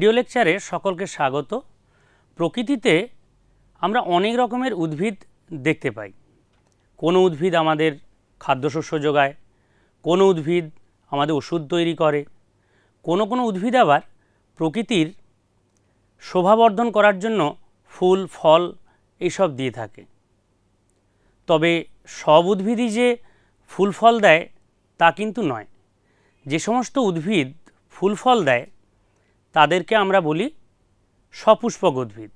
Video লেকচারে সকলকে স্বাগত। প্রকৃতিতে আমরা অনেক রকমের উদ্ভিদ দেখতে পাই। কোনো উদ্ভিদ আমাদের খাদ্যশস্য যোগায়, কোনো উদ্ভিদ আমাদের ওষুধ তৈরি করে, কোনো কোনো উদ্ভিদ আবার প্রকৃতির শোভাবর্ধন করার জন্য ফুল, ফল এইসব দিয়ে থাকে। তবে সব উদ্ভিদই যে ফুল, ফল দেয় তা কিন্তু নয়। যে সমস্ত উদ্ভিদ ফুল, ফল দেয় তাদেরকে আমরা বলি সপুষ্পক উদ্ভিদ।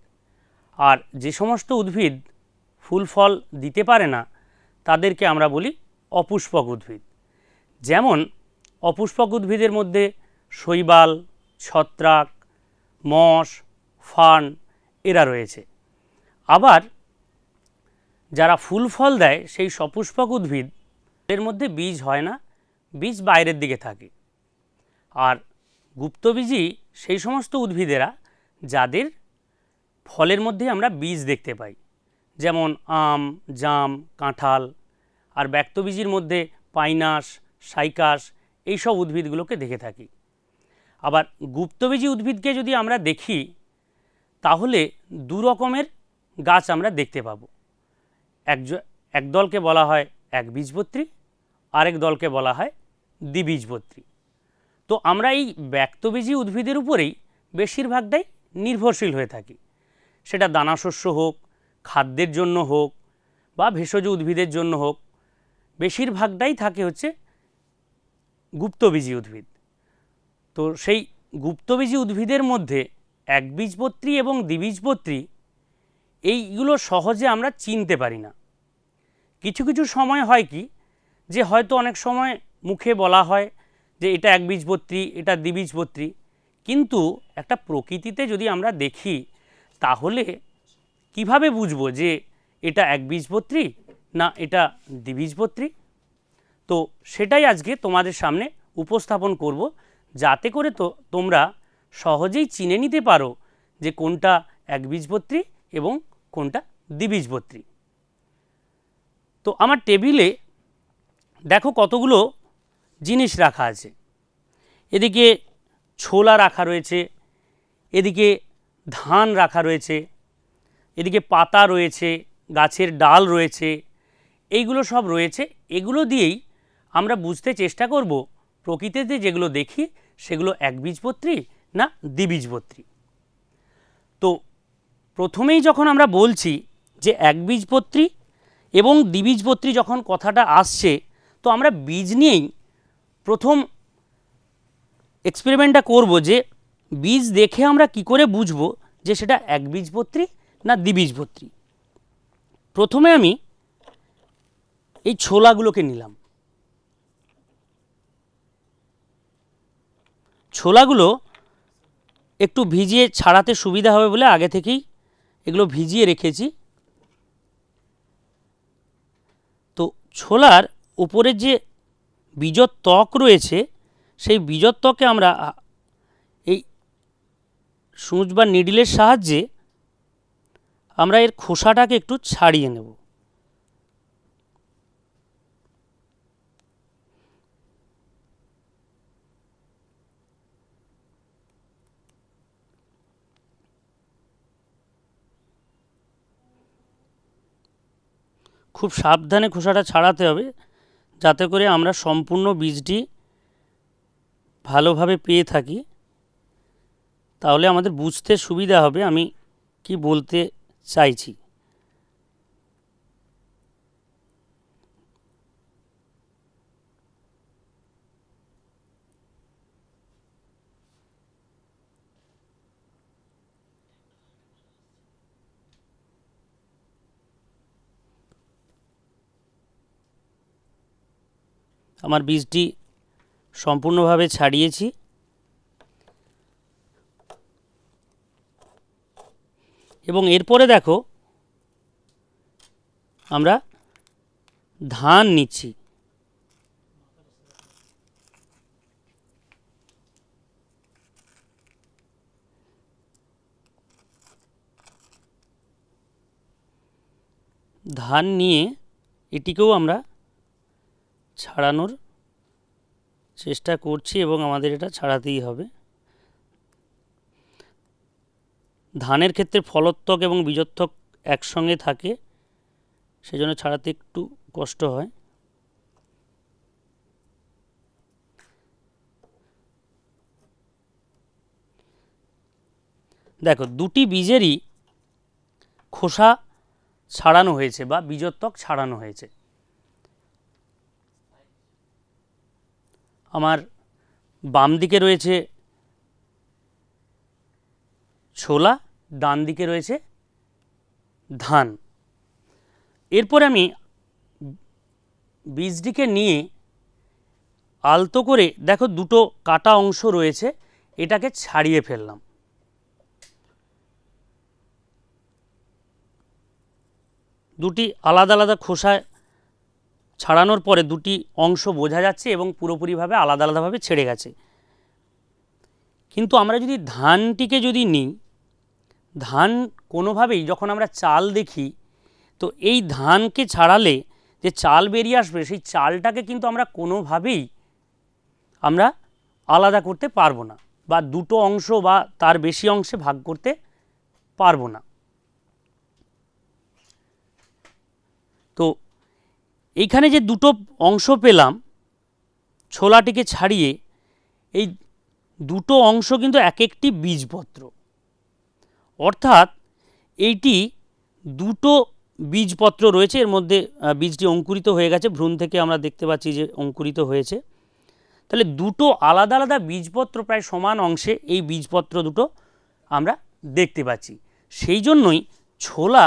আর যে সমস্ত উদ্ভিদ ফুল, ফল দিতে পারে না, তাদেরকে আমরা বলি অপুষ্পক উদ্ভিদ। যেমন অপুষ্পক উদ্ভিদের মধ্যে শৈবাল, ছত্রাক, মশ ফান এরা রয়েছে। আবার যারা ফুল, ফল দেয়, সেই সপুষ্পক উদ্ভিদ এর মধ্যে বীজ হয় না, বীজ বাইরের দিকে থাকে। আর গুপ্তবীজী সেই সমস্ত উদ্ভিদেরা যাদের ফলের মধ্যে আমরা বীজ দেখতে পাই। যেমন আম, জাম, কাঁঠাল আর ব্যক্তবীজির মধ্যে পাইনাস সাইকাস এইসব উদ্ভিদগুলোকে দেখে থাকি। আবার গুপ্তবীজী উদ্ভিদকে যদি আমরা দেখি, তাহলে দু রকমের গাছ আমরা দেখতে পাবো। এক এক দলকে বলা হয় এক বীজপত্রী, আরেক দলকে বলা হয় দ্বিবীজপত্রী। তো আমরা এই ব্যক্তবীজী উদ্ভিদের উপরেই বেশিরভাগটাই নির্ভরশীল হয়ে থাকি। সেটা দানাশস্য হোক, খাদ্যের জন্য হোক বা ভেষজ উদ্ভিদের জন্য হোক বেশিরভাগটাই থাকে হচ্ছে গুপ্তবীজী উদ্ভিদ। তো সেই গুপ্তবীজী উদ্ভিদের মধ্যে একবীজপত্রী এবং দ্বিবীজপত্রী এইগুলো সহজে আমরা চিনতে পারি না। কিছু কিছু সময় হয় কি যে হয়তো অনেক সময় মুখে বলা হয় যে এটা একবীজপত্রী এটা দ্বিবীজপত্রী কিন্তু একটা প্রকৃতিতে যদি আমরা দেখি, তাহলে কীভাবে বুঝব যে এটা একবীজপত্রী না এটা দ্বিবীজপত্রী তো সেটাই আজকে তোমাদের সামনে উপস্থাপন করব। যাতে করে তো তোমরা সহজেই চিনে নিতে পারো যে কোনটা একবীজপত্রী এবং কোনটা দ্বিবীজপত্রী তো আমার টেবিলে দেখো কতগুলো জিনিস রাখা আছে। এদিকে ছোলা রাখা রয়েছে, এদিকে ধান রাখা রয়েছে, এদিকে পাতা রয়েছে, গাছের ডাল রয়েছে, এইগুলো সব রয়েছে। এগুলো দিয়েই আমরা বুঝতে চেষ্টা করব প্রকৃতিতে যেগুলো দেখি সেগুলো একবীজপত্রী না দ্বিবীজপত্রী। তো প্রথমেই যখন আমরা বলছি যে একবীজপত্রী এবং দ্বিবীজপত্রী যখন কথাটা আসছে, তো আমরা বীজ নিয়েই প্রথম এক্সপেরিমেন্টটা করব যে বীজ দেখে আমরা কি করে বুঝব যে সেটা এক একবীজপত্রী না দ্বিবীজপত্রী? প্রথমে আমি এই ছোলাগুলোকে নিলাম। ছোলাগুলো একটু ভিজিয়ে ছাড়াতে সুবিধা হবে বলে আগে থেকেই এগুলো ভিজিয়ে রেখেছি। তো ছোলার উপরের যে বীজর ত্বক রয়েছে সেই বীজত্বকে আমরা এই সূচ বা নিডিলের সাহায্যে আমরা এর খোসাটাকে একটু ছাড়িয়ে নেব। খুব সাবধানে খোসাটা ছাড়াতে হবে, যাতে করে আমরা সম্পূর্ণ বীজটি ভালোভাবে পেয়ে থাকি তাহলে আমাদের বুঝতে সুবিধা হবে আমি কি বলতে চাইছি। আমার বীজটি সম্পূর্ণভাবে ছাড়িয়েছি। এবং এরপরে দেখো আমরা ধান নিচ্ছি। ধান নিয়ে এটিকেও আমরা ছাড়ানোর চেষ্টা করছি এবং আমাদের এটা ছাড়াতেই হবে। ধানের ক্ষেত্রে ফলোত্তক এবং বীজত্বক একসঙ্গে থাকে, সেজন্য ছাড়াতে একটু কষ্ট হয়। দেখো, দুটি বীজেরই খোসা ছাড়ানো হয়েছে বা বীজত্বক ছাড়ানো হয়েছে। আমার বাম দিকে রয়েছে ছোলা, ডান দিকে রয়েছে ধান। এরপর আমি বীজটিকে নিয়ে আলতো করে, দেখো দুটো কাটা অংশ রয়েছে, এটাকে ছাড়িয়ে ফেললাম। দুটি আলাদা আলাদা খোসা ছাড়ানোর পরে দুটি অংশ বোঝা যাচ্ছে এবং পুরোপুরিভাবে আলাদা আলাদাভাবে ছেড়ে গেছে। কিন্তু আমরা যদি ধানটিকে যদি নিই, ধান কোনোভাবেই যখন আমরা চাল দেখি, তো এই ধানকে ছাড়ালে যে চাল বেরিয়ে আসবে, সেই চালটাকে কিন্তু আমরা কোনোভাবেই আমরা আলাদা করতে পারব না বা দুটো অংশ বা তার বেশি অংশে ভাগ করতে পারব না তো এইখানে যে দুটো অংশ পেলাম, ছোলাটিকে ছাড়িয়ে, এই দুটো অংশ কিন্তু এক একটি বীজপত্র। অর্থাৎ এইটি দুটো বীজপত্র রয়েছে, এর মধ্যে বীজটি অঙ্কুরিত হয়ে গেছে, ভ্রূণ থেকে আমরা দেখতে পাচ্ছি যে অঙ্কুরিত হয়েছে। তাহলে দুটো আলাদা আলাদা বীজপত্র প্রায় সমান অংশে এই বীজপত্র দুটো আমরা দেখতে পাচ্ছি। সেই জন্যই ছোলা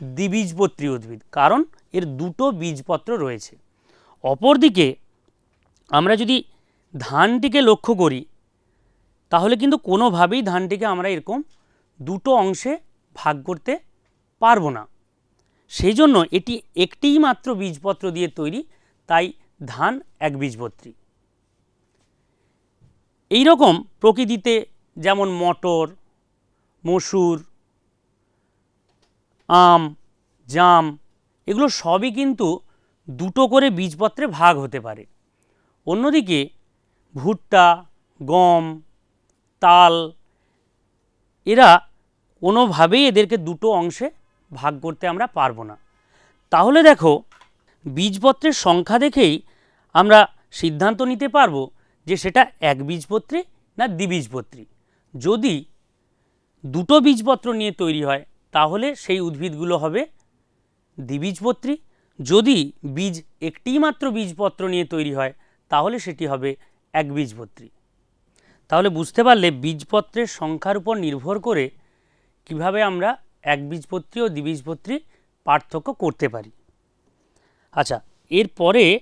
দ্বিবীজপত্রী উদ্ভিদ। কারণ এর দুটো বীজপত্র রয়েছে। অপরদিকে আমরা যদি ধানটিকে লক্ষ্য করি, তাহলে কিন্তু কোনোভাবেই ধানটিকে আমরা এরকম দুটো অংশে ভাগ করতে পারব না। সেই জন্য এটি একটিই মাত্র বীজপত্র দিয়ে তৈরি, তাই ধান এক বীজপত্রী। এই রকম প্রকৃতিতে যেমন মটর, মসুর, আম, জাম এগুলো সবই কিন্তু দুটো করে বীজপত্রে ভাগ হতে পারে। অন্যদিকে ভুট্টা, গম, তাল, এরা কোনোভাবেই এদেরকে দুটো অংশে ভাগ করতে আমরা পারব না। তাহলে দেখো, বীজপত্রের সংখ্যা দেখেই আমরা সিদ্ধান্ত নিতে পারব যে সেটা এক বীজপত্রী না দ্বিবীজপত্রী। যদি দুটো বীজপত্র নিয়ে তৈরি হয়, তাহলে সেই উদ্ভিদগুলো হবে দ্বিবীজপত্রী? যদি বীজ একটিই মাত্র বীজপত্র নিয়ে তৈরি হয়, তাহলে সেটি হবে একবীজপত্রী। তাহলে বুঝতে পারলে বীজপত্রের সংখ্যার উপর নির্ভর করে কীভাবে আমরা একবীজপত্রী ও দ্বিবীজপত্রী পার্থক্য করতে পারি। আচ্ছা এরপরে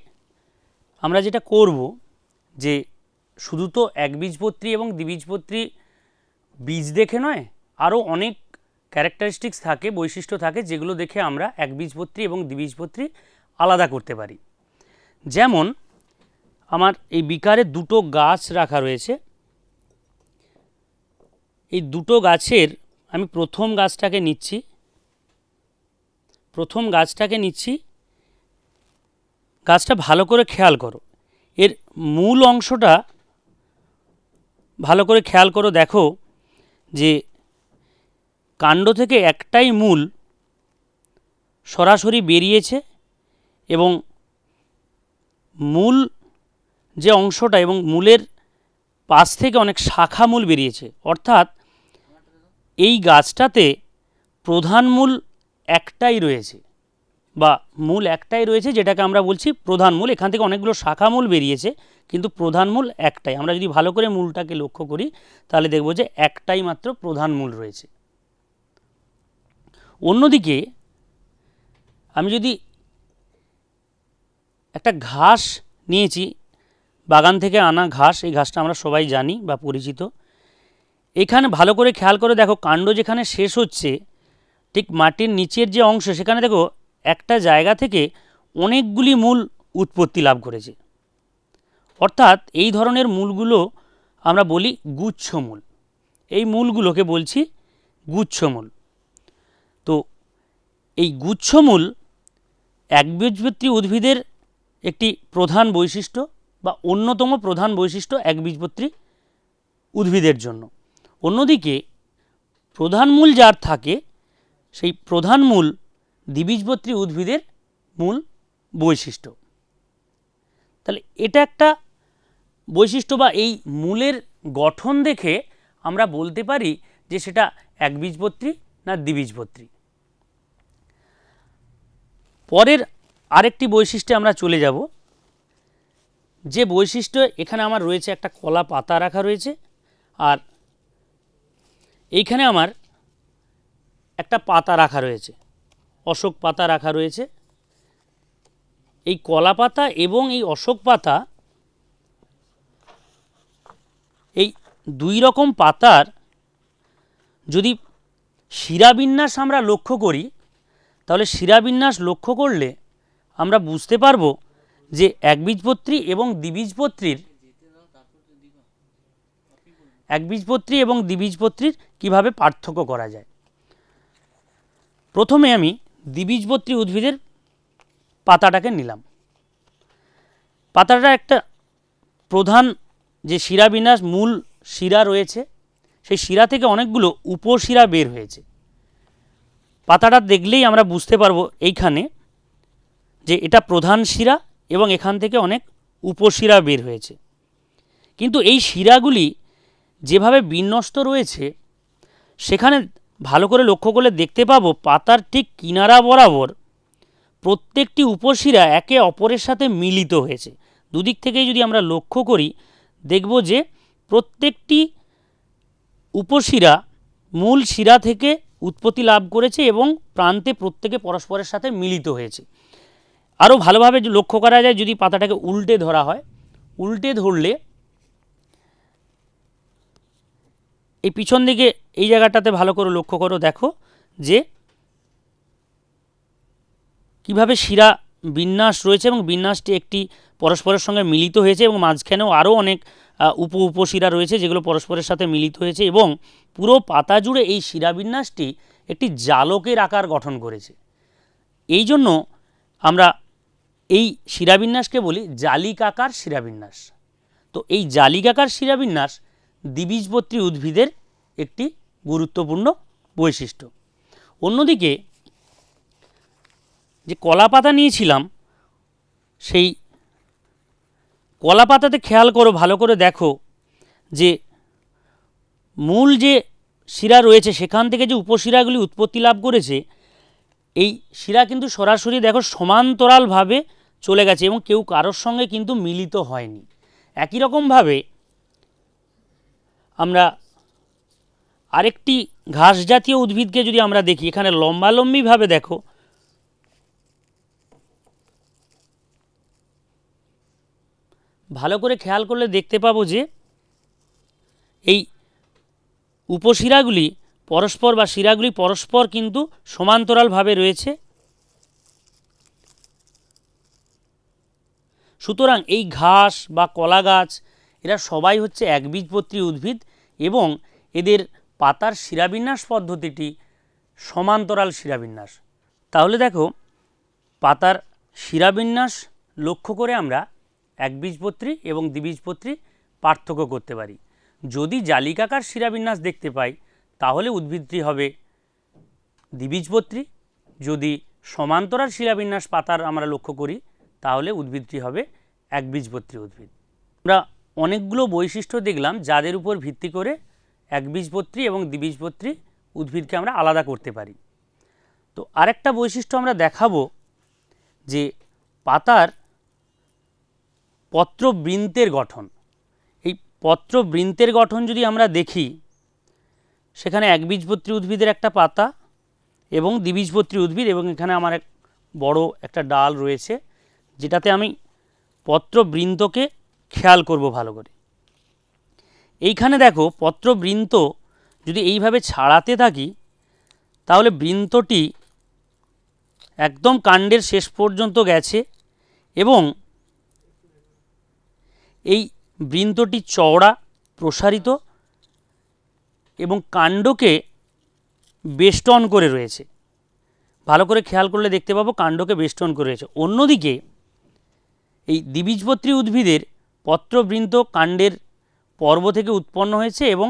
আমরা যেটা করব যে শুধু তো একবীজপত্রী এবং দ্বিবীজপত্রী বীজ দেখে নয়, আরও অনেক ক্যারেক্টারিস্টিক্স থাকে, বৈশিষ্ট্য থাকে, যেগুলো দেখে আমরা একবীজপত্রী এবং দ্বিবীজপত্রী আলাদা করতে পারি। যেমন, আমার এই বিকারে দুটো গাছ রাখা রয়েছে। এই দুটো গাছের আমি প্রথম গাছটাকে নিচ্ছি। প্রথম গাছটাকে নিচ্ছি। গাছটা ভালো করে খেয়াল করো। এর মূল অংশটা ভালো করে খেয়াল করো, দেখো যে কাণ্ড থেকে একটাই মূল সরাসরি বেরিয়েছে এবং মূল যে অংশটা এবং মূলের পাশ থেকে অনেক শাখা মূল বেরিয়েছে। অর্থাৎ এই গাছটাতে প্রধান মূল একটাই রয়েছে বা মূল একটাই রয়েছে যেটাকে আমরা বলছি প্রধান মূল। এখান থেকে অনেকগুলো শাখা মূল বেরিয়েছে কিন্তু প্রধান মূল একটাই। আমরা যদি ভালো করে মূলটাকে লক্ষ্য করি তাহলে দেখব যে একটাই মাত্র প্রধান মূল রয়েছে। অন্যদিকে আমি যদি একটা ঘাস নিয়েছি, বাগান থেকে আনা ঘাস, এই ঘাসটা আমরা সবাই জানি বা পরিচিত। এখানে ভালো করে খেয়াল করে দেখো, কাণ্ড যেখানে শেষ হচ্ছে, ঠিক মাটির নিচের যে অংশ, সেখানে দেখো একটা জায়গা থেকে অনেকগুলি মূল উৎপত্তি লাভ করেছে। অর্থাৎ এই ধরনের মূলগুলো আমরা বলি গুচ্ছমূল এই মূলগুলোকে বলছি গুচ্ছমূল এই গুচ্ছমূল একবীজপত্রী উদ্ভিদের একটি প্রধান বৈশিষ্ট্য বা অন্যতম প্রধান বৈশিষ্ট্য একবীজপত্রী উদ্ভিদের জন্য। অন্যদিকে প্রধান মূল যার থাকে, সেই প্রধান মূল দ্বিবীজপত্রী উদ্ভিদের মূল বৈশিষ্ট্য। তাহলে এটা একটা বৈশিষ্ট্য বা এই মূলের গঠন দেখে আমরা বলতে পারি যে সেটা একবীজপত্রী না দ্বিবীজপত্রী পরের আরেকটি বৈশিষ্ট্যে আমরা চলে যাব। যে বৈশিষ্ট্য এখানে আমার রয়েছে একটা কলা পাতা রাখা রয়েছে আর এইখানে আমার একটা পাতা রাখা রয়েছে, অশোক পাতা রাখা রয়েছে। এই কলা পাতা এবং এই অশোক পাতা এই দুই রকম পাতার যদি শিরাবিন্যাস আমরা লক্ষ্য করি তাহলে শিরাবিন্যাস লক্ষ্য করলে আমরা বুঝতে পারব যে একবীজপত্রী এবং দ্বিবীজপত্রীর একবীজপত্রী এবং দ্বিবীজপত্রীর কীভাবে পার্থক্য করা যায়। প্রথমে আমি দ্বিবীজপত্রী উদ্ভিদের পাতাটাকে নিলাম। পাতাটা একটা প্রধান যে শিরাবিন্যাস মূল শিরা রয়েছে, সেই শিরা থেকে অনেকগুলো উপশিরা বের হয়েছে। পাতাটা দেখলেই আমরা বুঝতে পারব এইখানে যে এটা প্রধান শিরা এবং এখান থেকে অনেক উপশিরা বের হয়েছে। কিন্তু এই শিরাগুলি যেভাবে বিন্যস্ত রয়েছে, সেখানে ভালো করে লক্ষ্য করলে দেখতে পাবো পাতার ঠিক কিনারা বরাবর প্রত্যেকটি উপশিরা একে অপরের সাথে মিলিত হয়েছে। দুদিক থেকেই যদি আমরা লক্ষ্য করি, দেখব যে প্রত্যেকটি উপশিরা মূল শিরা থেকে উৎপত্তি লাভ করেছে এবং প্রান্তে প্রত্যেকে পরস্পরের সাথে মিলিত হয়েছে। আরও ভালোভাবে লক্ষ্য করা যায়, যদি পাতাটাকে উল্টে ধরা হয়, উল্টে ধরলে এই পিছন দিকে এই জায়গাটাতে ভালো করে লক্ষ্য করো, দেখো যে কীভাবে শিরা বিন্যাস রয়েছে এবং বিন্যাসটি একটি পরস্পরের সঙ্গে মিলিত হয়েছে এবং মাঝখানেও আরও অনেক উপ উপশিরা রয়েছে যেগুলো পরস্পরের সাথে মিলিত হয়েছে এবং পুরো পাতা জুড়ে এই শিরাবিন্যাসটি একটি জালকের আকার গঠন করেছে। এই জন্য আমরা এই শিরাবিন্যাসকে বলি জালিকাকার শিরাবিন্যাস তো এই জালিকাকার শিরাবিন্যাস দ্বিবীজপত্রী উদ্ভিদের একটি গুরুত্বপূর্ণ বৈশিষ্ট্য। অন্যদিকে যে কলা পাতা নিয়েছিলাম, সেই কলা পাতাতে খেয়াল করো, ভালো করে দেখো যে মূল যে শিরা রয়েছে, সেখান থেকে যে উপশিরাগুলি উৎপত্তি লাভ করেছে, এই শিরা কিন্তু সরাসরি দেখো সমান্তরালভাবে চলে গেছে এবং কেউ কারোর সঙ্গে কিন্তু মিলিত হয়নি। একই রকমভাবে আমরা আরেকটি ঘাস জাতীয় উদ্ভিদকে যদি আমরা দেখি, এখানে লম্বালম্বিভাবে দেখো ভালো করে খেয়াল করলে দেখতে পাবো যে এই উপশিরাগুলি পরস্পর বা শিরাগুলি পরস্পর কিন্তু সমান্তরালভাবে রয়েছে। সুতরাং এই ঘাস বা কলা গাছ, এরা সবাই হচ্ছে একবীজপত্রী উদ্ভিদ এবং এদের পাতার শিরাবিন্যাস পদ্ধতিটি সমান্তরাল শিরাবিন্যাস। তাহলে দেখো, পাতার শিরাবিন্যাস লক্ষ্য করে আমরা একবীজপত্রী এবং দ্বিবীজপত্রী পার্থক্য করতে পারি। যদি জালিকাকার শিরাবিন্যাস দেখতে পাই, তাহলে উদ্ভিদটি হবে দ্বিবীজপত্রী যদি সমান্তরাল শিলাবিন্যাস পাতার আমরা লক্ষ্য করি, তাহলে উদ্ভিদটি হবে একবীজপত্রী উদ্ভিদ। আমরা অনেকগুলো বৈশিষ্ট্য দেখলাম যাদের উপর ভিত্তি করে একবীজপত্রী এবং দ্বিবীজপত্রী উদ্ভিদকে আমরা আলাদা করতে পারি। তো আরেকটা বৈশিষ্ট্য আমরা দেখাবো যে পাতার পত্রবৃন্তের গঠন। এই পত্রবৃন্তের গঠন যদি আমরা দেখি, সেখানে একবীজপত্রী উদ্ভিদের একটা পাতা এবং দ্বিবীজপত্রী উদ্ভিদ এবং এখানে আমার এক বড় একটা ডাল রয়েছে, যেটাতে আমি পত্রবৃন্তকে খেয়াল করব ভালো করে। এইখানে দেখো, পত্রবৃন্ত যদি এইভাবে ছাড়াতে থাকি, তাহলে বৃন্তটি একদম কাণ্ডের শেষ পর্যন্ত গেছে এবং এই বৃন্তটি চওড়া, প্রসারিত এবং কাণ্ডকে বেষ্টন করে রয়েছে। ভালো করে খেয়াল করলে দেখতে পাবো কাণ্ডকে বেষ্টন করে রয়েছে। অন্যদিকে এই দ্বিবীজপত্রী উদ্ভিদের পত্রবৃন্ত কাণ্ডের পর্ব থেকে উৎপন্ন হয়েছে এবং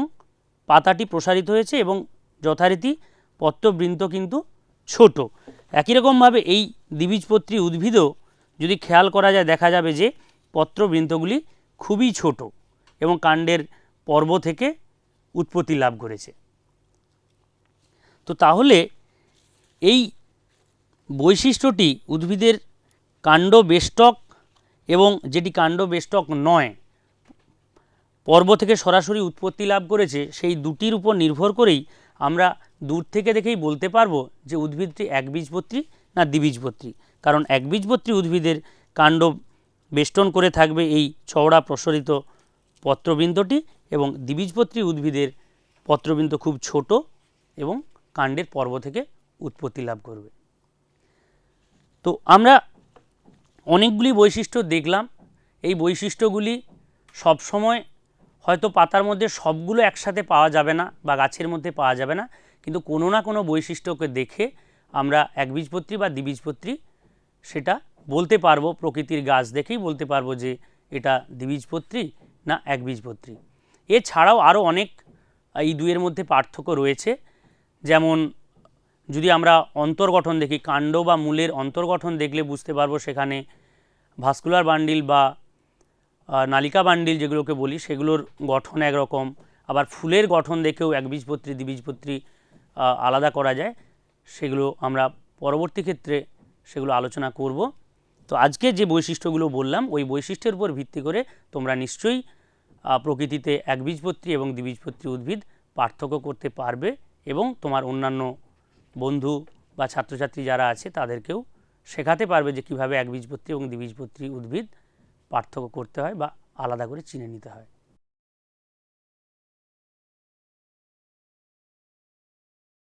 পাতাটি প্রসারিত হয়েছে এবং যথারীতি পত্রবৃন্ত কিন্তু ছোট। একই রকমভাবে এই দ্বিবীজপত্রী উদ্ভিদও যদি খেয়াল করা যায়, দেখা যাবে যে পত্রবৃন্তগুলি খুবই ছোট এবং কাণ্ডের পর্ব থেকে উৎপত্তি লাভ করেছে। তো তাহলে এই বৈশিষ্ট্যটি উদ্ভিদের কাণ্ড বেষ্টক এবং যেটি কাণ্ড বেষ্টক নয়, পর্ব থেকে সরাসরি উৎপত্তি লাভ করেছে, সেই দুটির উপর নির্ভর করেই আমরা দূর থেকে দেখেই বলতে পারব যে উদ্ভিদটি একবীজপত্রী না দ্বিবীজপত্রী। কারণ একবীজপত্রী উদ্ভিদের কাণ্ড বেষ্টন করে থাকবে এই চওড়া প্রসারিত পত্রবৃন্তটি এবং দ্বিবীজপত্রী উদ্ভিদের পত্রবৃন্ত খুব ছোট এবং কাণ্ডের পর্ব থেকে উৎপত্তি লাভ করবে। তো আমরা অনেকগুলি বৈশিষ্ট্য দেখলাম। এই বৈশিষ্ট্যগুলি সবসময় হয়তো পাতার মধ্যে সবগুলো একসাথে পাওয়া যাবে না বা গাছের মধ্যে পাওয়া যাবে না, কিন্তু কোনো না কোনো বৈশিষ্ট্যকে দেখে আমরা একবীজপত্রী বা দ্বিবীজপত্রী সেটা বলতে পারব, প্রকৃতির গাছ দেখেই বলতে পারব যে এটা দ্বিবীজপত্রী না একবীজপত্রী। এছাড়াও আরও অনেক এই দুয়ের মধ্যে পার্থক্য রয়েছে। যেমন, যদি আমরা অন্তর্গঠন দেখি, কাণ্ড বা মূলের অন্তর্গঠন দেখলে বুঝতে পারব সেখানে ভাস্কুলার বান্ডিল বা নালিকা বান্ডিল যেগুলোকে বলি, সেগুলোর গঠন একরকম। আবার ফুলের গঠন দেখেও একবীজপত্রী, দ্বিবীজপত্রী আলাদা করা যায়। সেগুলো আমরা পরবর্তী ক্ষেত্রে সেগুলো আলোচনা করব। তো আজকে যে বৈশিষ্ট্যগুলো বললাম, ওই বৈশিষ্ট্যের উপর ভিত্তি করে তোমরা নিশ্চয়ই প্রকৃতিতে একবীজপত্রী এবং দ্বিবীজপত্রী উদ্ভিদ পার্থক্য করতে পারবে এবং তোমার অন্যান্য বন্ধু বা ছাত্রছাত্রী যারা আছে তাদেরকেও শেখাতে পারবে যে কীভাবে একবীজপত্রী এবং দ্বিবীজপত্রী উদ্ভিদ পার্থক্য করতে হয় বা আলাদা করে চিনে নিতে হয়।